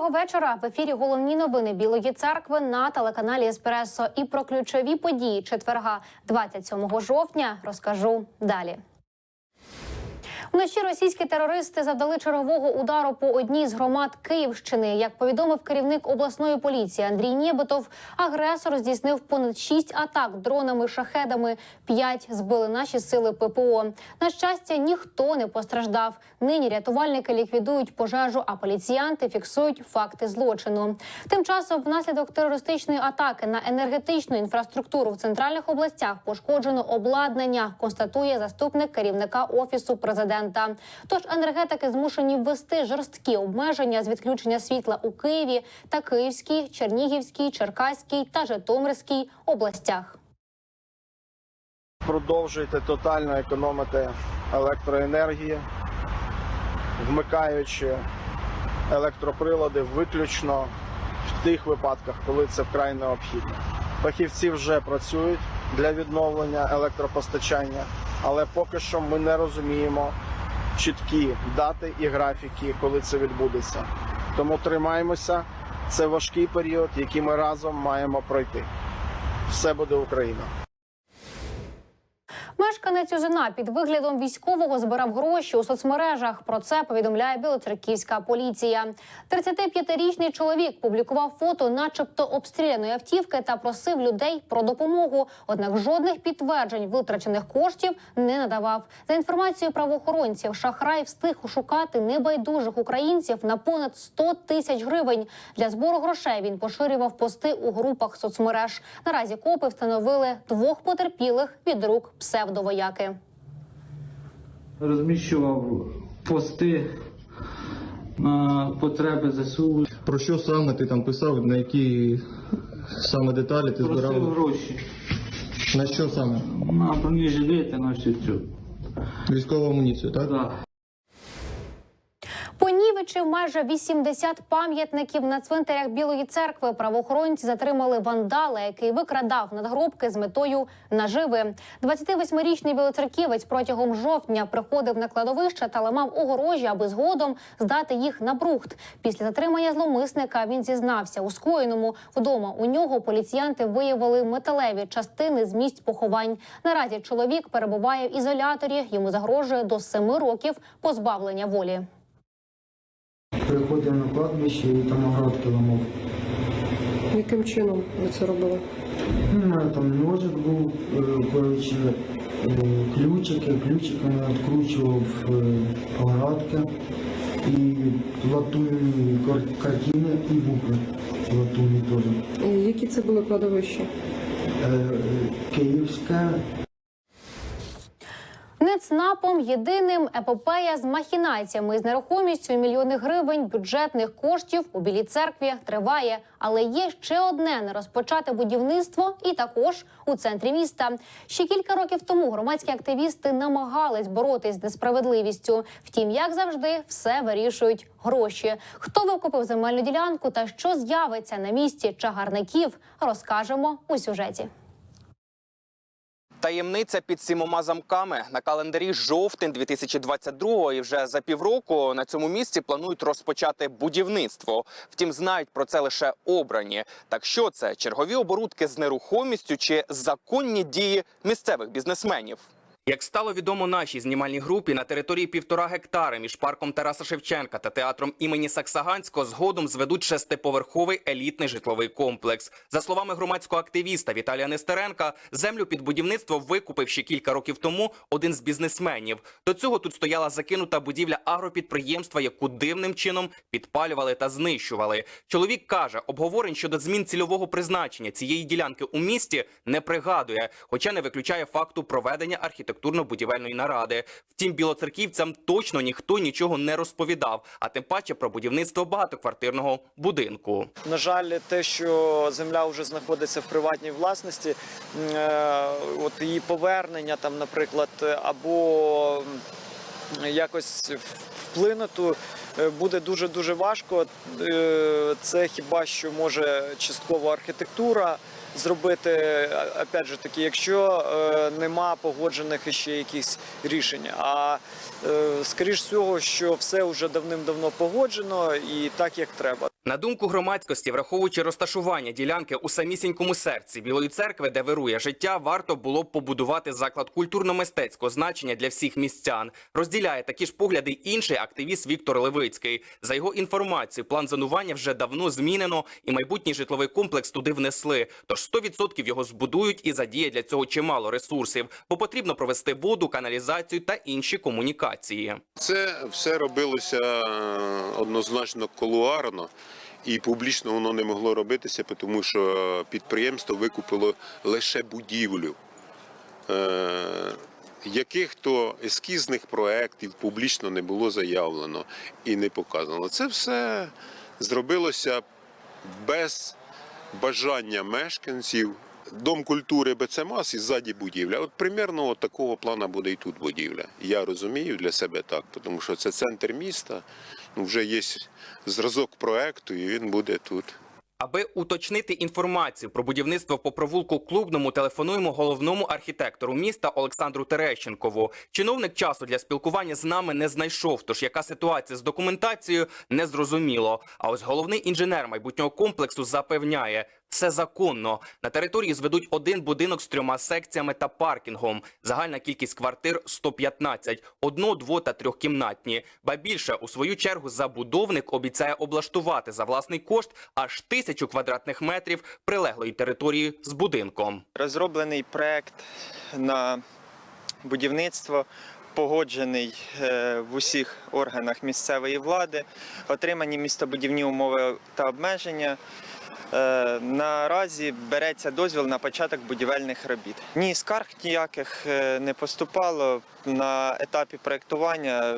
Доброго вечора. В ефірі головні новини Білої церкви на телеканалі Еспресо. І про ключові події четверга, 27 жовтня, розкажу далі. Вночі російські терористи завдали чергового удару по одній з громад Київщини. Як повідомив керівник обласної поліції Андрій Нєбетов, агресор здійснив понад шість атак дронами шахедами. П'ять збили наші сили ППО. На щастя, ніхто не постраждав. Нині рятувальники ліквідують пожежу, а поліціянти фіксують факти злочину. Тим часом, внаслідок терористичної атаки на енергетичну інфраструктуру в центральних областях пошкоджено обладнання. Констатує заступник керівника офісу президента. Тож енергетики змушені ввести жорсткі обмеження з відключення світла у Києві та Київській, Чернігівській, Черкаській та Житомирській областях. продовжуєте тотально економити електроенергії, вмикаючи електроприлади виключно в тих випадках, коли це вкрай необхідно. Фахівці вже працюють для відновлення електропостачання, але поки що ми не розуміємо чіткі дати і графіки, коли це відбудеться. Тому тримаємося. Це важкий період, який ми разом маємо пройти. Все буде Україна. Мешканець Узина під виглядом військового збирав гроші у соцмережах. Про це повідомляє білоцерківська поліція. 35-річний чоловік публікував фото, начебто обстріляної автівки, та просив людей про допомогу. Однак жодних підтверджень витрачених коштів не надавав. За інформацією правоохоронців, шахрай встиг ошукати небайдужих українців на понад 100 тисяч гривень. Для збору грошей він поширював пости у групах соцмереж. Наразі копи встановили двох потерпілих від рук псевдовояки. розміщував пости на потреби ЗСУ, Про що саме ти там писав, на які саме деталі ти просив збирав? гроші На що саме? на бронежилети, на всю цю. Військову амуніцію, так? Да. Понівечив майже 80 пам'ятників на цвинтарях Білої церкви. Правоохоронці затримали вандала, який викрадав надгробки з метою наживи. 28-річний білоцерківець протягом жовтня приходив на кладовище та ламав огорожі, аби згодом здати їх на брухт. Після затримання зловмисника він зізнався у скоєному. Вдома у нього поліціянти виявили металеві частини з місць поховань. Наразі чоловік перебуває в ізоляторі. Йому загрожує до 7 років позбавлення волі. Приходив на кладбище і там огородки ламав. Яким чином ви це робили? Ну, там ножик був, е, коротше, е, ключики, ключиками відкручував е, огородки і латунні картини і букви латунні теж. Які це були кладовища? Е, Київська, єдиним епопея з махінаціями з нерухомістю мільйони гривень бюджетних коштів у білій церкві триває. Але є ще одне нерозпочате будівництво, і також у центрі міста. Ще кілька років тому громадські активісти намагались боротись з несправедливістю. Втім, як завжди, все вирішують гроші. Хто викупив земельну ділянку та що з'явиться на місці чагарників, розкажемо у сюжеті. Таємниця під сімома замками на календарі жовтень 2022 і вже за півроку на цьому місці планують розпочати будівництво. Втім, знають про це лише обрані. Так що це чергові оборудки з нерухомістю чи законні дії місцевих бізнесменів? Як стало відомо нашій знімальній групі, на території півтора гектари між парком Тараса Шевченка та театром імені Саксаганського згодом зведуть шестиповерховий елітний житловий комплекс. За словами громадського активіста Віталія Нестеренка, землю під будівництво викупив ще кілька років тому один з бізнесменів. До цього тут стояла закинута будівля агропідприємства, яку дивним чином підпалювали та знищували. Чоловік каже, обговорень щодо змін цільового призначення цієї ділянки у місті не пригадує, хоча не виключає факту проведення архітектурно-будівельної наради. Втім, білоцерківцям точно ніхто нічого не розповідав, а тим паче про будівництво багатоквартирного будинку. На жаль, те, що земля вже знаходиться в приватній власності, е, от її повернення, там, наприклад, або якось вплинути е, буде дуже дуже важко. Е, Це хіба що може частково архітектура, зробити, опять же таки, якщо е, нема погоджених ще якихось рішень. А е, скоріш всього, що все вже давним-давно погоджено і так як треба. На думку громадськості, враховуючи розташування ділянки у самісінькому серці Білої церкви, де вирує життя, варто було б побудувати заклад культурно-мистецького значення для всіх містян. Розділяє такі ж погляди інший активіст Віктор Левицький. За його інформацією, план зонування вже давно змінено, і майбутній житловий комплекс туди внесли. Тож 100% його збудують і задіє для цього чимало ресурсів, бо потрібно провести воду, каналізацію та інші комунікації. Це все робилося е, однозначно колуарно. І публічно воно не могло робитися, тому що підприємство викупило лише будівлю. Е, яких то ескізних проєктів публічно не було заявлено і не показано. Це все зробилося без бажання мешканців. Дом культури БЦМАС і ззаді будівля. От примерно от такого плану буде і тут будівля. Я розумію для себе так, тому що це центр міста. Вже є зразок проекту, і він буде тут. Аби уточнити інформацію про будівництво по провулку клубному, телефонуємо головному архітектору міста Олександру Терещенкову. Чиновник часу для спілкування з нами не знайшов. Тож яка ситуація з документацією не зрозуміло. А ось головний інженер майбутнього комплексу запевняє. Все законно. На території зведуть один будинок з трьома секціями та паркінгом. Загальна кількість квартир 115, одно, дво та трьохкімнатні. Ба більше, у свою чергу, забудовник обіцяє облаштувати за власний кошт аж тисячу квадратних метрів прилеглої території з будинком. Розроблений проект на будівництво, погоджений е, в усіх органах місцевої влади, отримані містобудівні умови та обмеження. Е, Наразі береться дозвіл на початок будівельних робіт. Ні, скарг ніяких е, не поступало. На етапі проєктування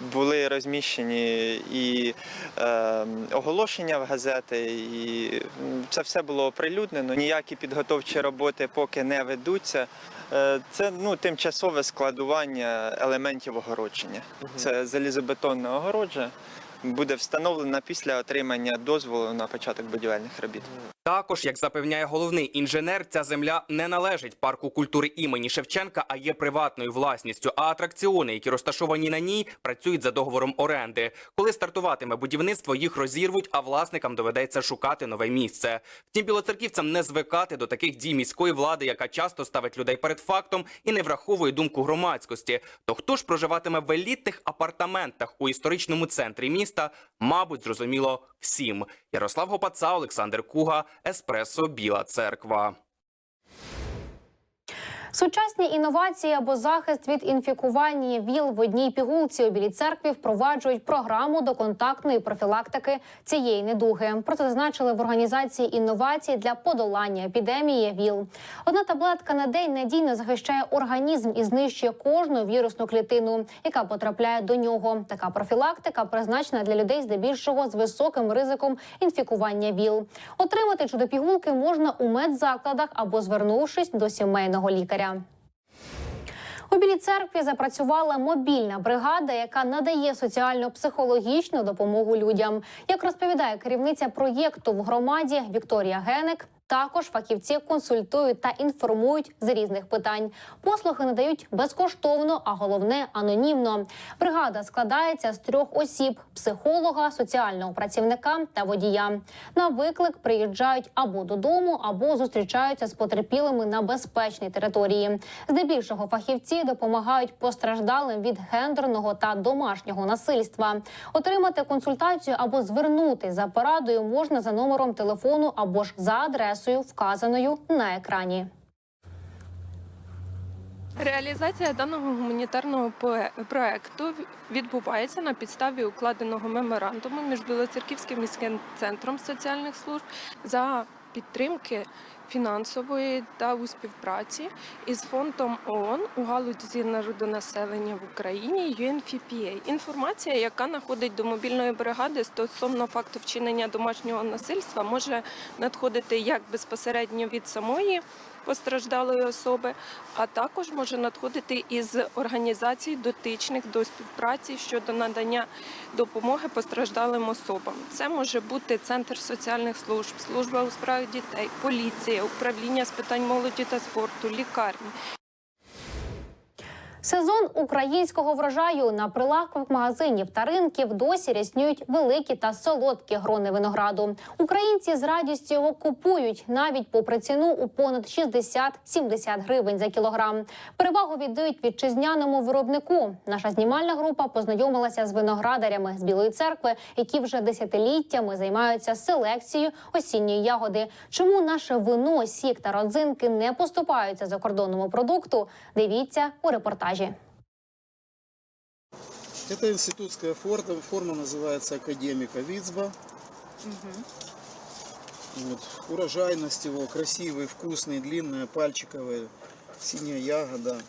були розміщені і е, оголошення в газети, і це все було оприлюднено. Ніякі підготовчі роботи поки не ведуться. Е, Це ну, тимчасове складування елементів огородження. Це залізобетонне огородження. Буде встановлена після отримання дозволу на початок будівельних робіт. Також, як запевняє головний інженер, ця земля не належить парку культури імені Шевченка, а є приватною власністю. А атракціони, які розташовані на ній, працюють за договором оренди. Коли стартуватиме будівництво, їх розірвуть, а власникам доведеться шукати нове місце. Втім, білоцерківцям не звикати до таких дій міської влади, яка часто ставить людей перед фактом і не враховує думку громадськості. То хто ж проживатиме в елітних апартаментах у історичному центрі міста? Мабуть, зрозуміло всім. Ярослав Гопаца, Олександр Куга, Еспресо, Біла Церква. Сучасні інновації або захист від інфікування ВІЛ в одній пігулці у білій церкві впроваджують програму доконтактної профілактики цієї недуги. Про це зазначили в організації інновацій для подолання епідемії ВІЛ. Одна таблетка на день надійно захищає організм і знищує кожну вірусну клітину, яка потрапляє до нього. Така профілактика призначена для людей здебільшого з високим ризиком інфікування ВІЛ. Отримати чудо-пігулки можна у медзакладах або звернувшись до сімейного лікаря. У Білій церкві запрацювала мобільна бригада, яка надає соціально-психологічну допомогу людям. Як розповідає керівниця проєкту в громаді Вікторія Геник, також фахівці консультують та інформують з різних питань. Послуги надають безкоштовно, а головне анонімно. Бригада складається з трьох осіб: психолога, соціального працівника та водія. На виклик приїжджають або додому, або зустрічаються з потерпілими на безпечній території. Здебільшого фахівці допомагають постраждалим від гендерного та домашнього насильства. Отримати консультацію або звернутись за порадою можна за номером телефону або ж за адресою, вказаною на екрані. Реалізація даного гуманітарного проекту відбувається на підставі укладеного меморандуму між Білоцерківським міським центром соціальних служб за підтримки фінансової та у співпраці із фондом ООН у галузі народонаселення в Україні UNFPA. Інформація, яка находить до мобільної бригади стосовно факту вчинення домашнього насильства, може надходити як безпосередньо від самої постраждалої особи, а також може надходити із організацій дотичних до співпраці щодо надання допомоги постраждалим особам. Це може бути центр соціальних служб, служба у справах дітей, поліція, управління з питань молоді та спорту, лікарні. Сезон українського врожаю на прилавках магазинів та ринків досі ряснюють великі та солодкі грони винограду. Українці з радістю його купують навіть попри ціну у понад 60-70 гривень за кілограм. Перевагу віддають вітчизняному виробнику. Наша знімальна група познайомилася з виноградарями з Білої церкви, які вже десятиліттями займаються селекцією осінньої ягоди. Чому наше вино, сік та родзинки не поступаються закордонному продукту? Дивіться у репортажі Это институтская форма, форма называется академика Вицба. Вот. Урожайность его красивый, вкусный, длинная, пальчиковая, синяя ягода.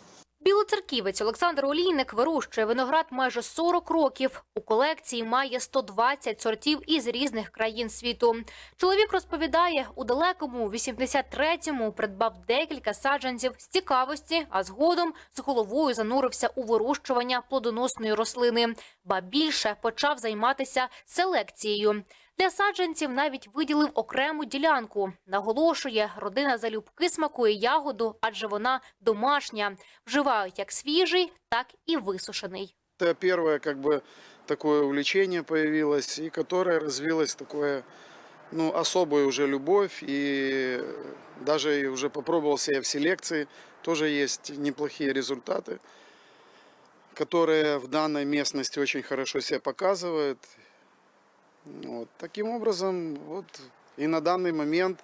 Білоцерківець Олександр Олійник вирощує виноград майже 40 років. У колекції має 120 сортів із різних країн світу. Чоловік розповідає, у далекому 83-му придбав декілька саджанців з цікавості, а згодом з головою занурився у вирощування плодоносної рослини. Ба більше почав займатися селекцією. Для саджанців навіть виділив окрему ділянку. Наголошує, родина залюбки смакує ягоду, адже вона домашня. Вживають як свіжий, так і висушений. Это первое как бы такое увлечение появилось, и которое развилось такое, ну, особую уже любовь, и даже и уже попробовал себя в селекции, тоже есть неплохие результаты, которые в данной местности очень хорошо себя показывают. Вот. Таким образом, вот и на данный момент,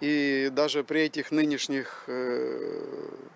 и даже при этих нынешних э,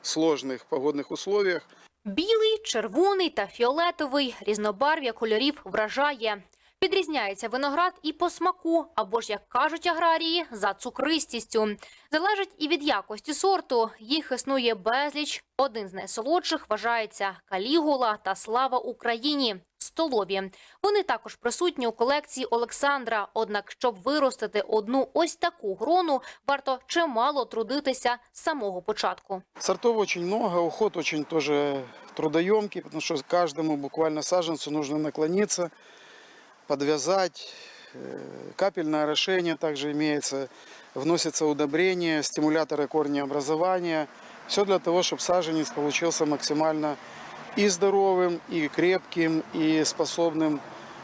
сложных погодных условиях, Білий, червоний та фіолетовий різнобарв'я кольорів вражає. Відрізняється виноград і по смаку, або ж, як кажуть аграрії, за цукристістю. Залежить і від якості сорту. Їх існує безліч. Один з найсолодших вважається калігула та слава Україні. Столові. Вони також присутні у колекції Олександра. Однак, щоб виростити одну ось таку грону, варто чимало трудитися з самого початку. Сортов очень много, уход очень тоже трудоемкий, потому что каждому буквально саженцу нужно наклониться, подвязать. Э, Капельное орошение также имеется, вносятся удобрения, стимуляторы корнеобразования. Все для того, чтобы саженец получился максимально и здоровым, и крепким, и способным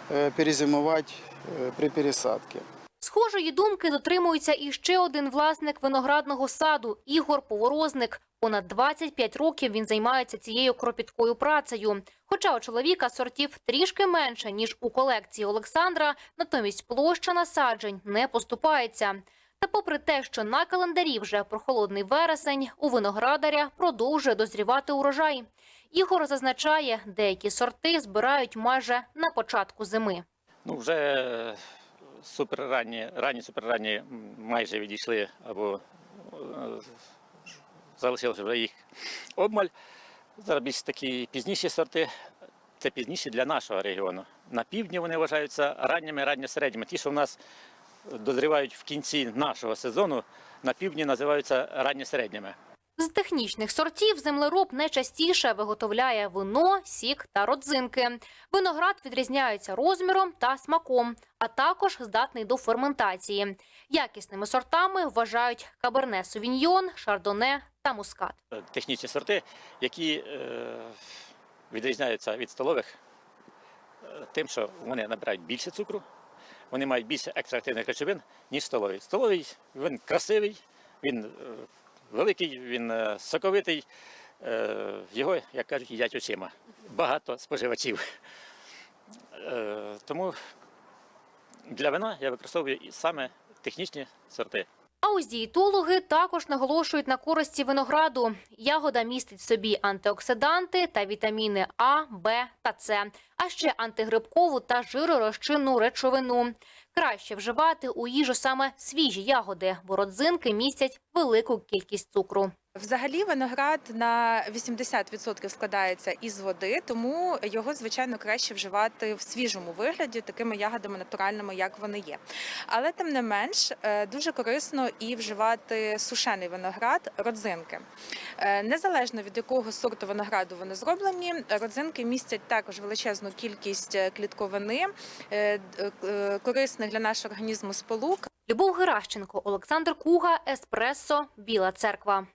э, перезимовать э, при пересадке. Схожої думки дотримується і ще один власник виноградного саду Ігор Поворозник. Понад 25 років він займається цією кропіткою працею. Хоча у чоловіка сортів трішки менше ніж у колекції Олександра, натомість площа насаджень не поступається. Та попри те, що на календарі вже прохолодний вересень, у виноградаря продовжує дозрівати урожай. Ігор зазначає, деякі сорти збирають майже на початку зими. Ну, вже суперранні, ранні суперранні майже відійшли або е, залишилося вже їх обмаль. Зараз більш такі пізніші сорти. Це пізніші для нашого регіону. На півдні вони вважаються ранніми, ранньосередніми. Ті, що в нас дозрівають в кінці нашого сезону, на півдні називаються ранньосередніми. З технічних сортів землероб найчастіше виготовляє вино, сік та родзинки. Виноград відрізняється розміром та смаком, а також здатний до ферментації. Якісними сортами вважають каберне совіньйон, шардоне та мускат. Е, Технічні сорти, які е, відрізняються від столових е, тим, що вони набирають більше цукру, вони мають більше екстрактивних речовин, ніж столовий. Столовий він красивий, він е, великий, він е, соковитий. Е, його, як кажуть, їдять очима. Багато споживачів. Тому для вина я використовую саме технічні сорти. А ось дієтологи також наголошують на користі винограду. Ягода містить в собі антиоксиданти та вітаміни А, Б та С, а ще антигрибкову та жиророзчинну речовину. Краще вживати у їжу саме свіжі ягоди, бо родзинки містять велику кількість цукру. Взагалі виноград на 80% складається із води, тому його звичайно краще вживати в свіжому вигляді, такими ягодами натуральними, як вони є. Але тим не менш е, дуже корисно і вживати сушений виноград, родзинки. Е, Незалежно від якого сорту винограду вони зроблені, родзинки містять також величезну кількість е, клітковини, корисних для нашого організму сполук. Любов Геращенко, Олександр Куга, Еспресо, Біла Церква.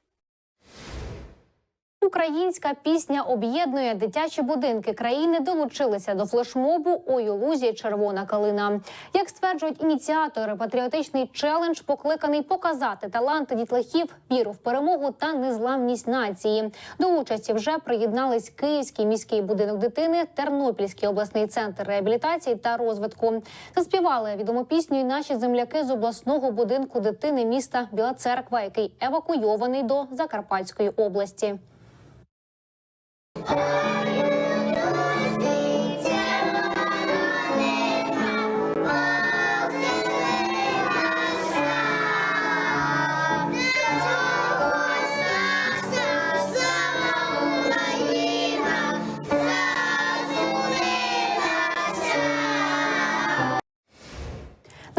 Українська пісня об'єднує дитячі будинки країни. Долучилися до флешмобу «Ой у лузі червона калина. Як стверджують ініціатори, патріотичний челендж покликаний показати таланти дітлахів, віру в перемогу та незламність нації. До участі вже приєднались Київський міський будинок дитини, Тернопільський обласний центр реабілітації та розвитку. Заспівали відому пісню й наші земляки з обласного будинку дитини міста Біла Церква, який евакуйований до Закарпатської області. На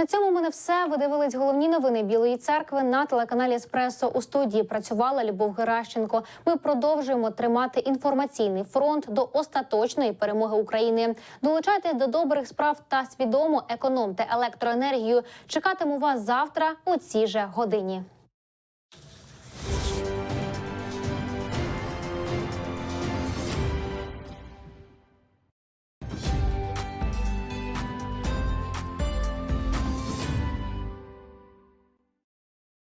цьому в мене все. Ви дивились головні новини Білої церкви на телеканалі Еспресо. У студії працювала Любов Геращенко. Ми продовжуємо тримати інформаційний фронт до остаточної перемоги України. Долучайтесь до добрих справ та свідомо економте електроенергію. Чекатиму вас завтра у цій же годині.